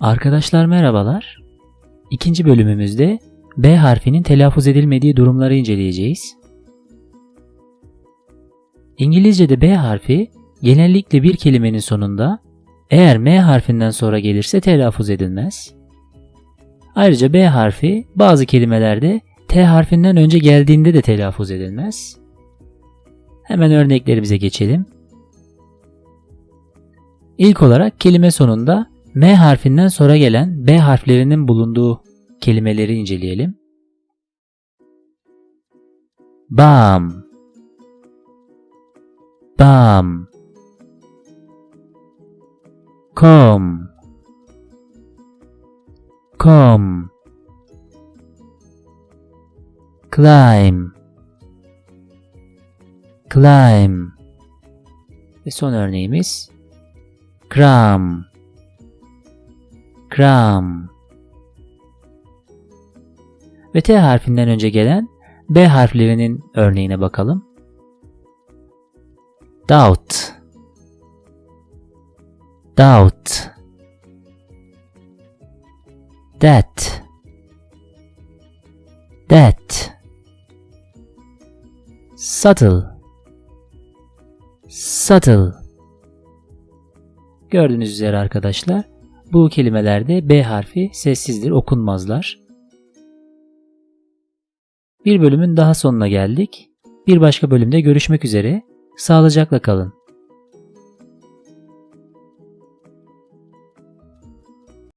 Arkadaşlar merhabalar. İkinci bölümümüzde B harfinin telaffuz edilmediği durumları inceleyeceğiz. İngilizce'de B harfi genellikle bir kelimenin sonunda eğer M harfinden sonra gelirse telaffuz edilmez. Ayrıca B harfi bazı kelimelerde T harfinden önce geldiğinde de telaffuz edilmez. Hemen örneklerimize geçelim. İlk olarak kelime sonunda M harfinden sonra gelen B harflerinin bulunduğu kelimeleri inceleyelim. Bam. Bam. Kom. Kom. Climb. Climb. Ve son örneğimiz Cram Cram Ve T harfinden önce gelen B harflerinin örneğine bakalım. Doubt. Doubt. That. That. Subtle. Subtle. Gördüğünüz üzere arkadaşlar bu kelimelerde B harfi sessizdir, okunmazlar. Bir bölümün daha sonuna geldik. Bir başka bölümde görüşmek üzere. Sağlıcakla kalın.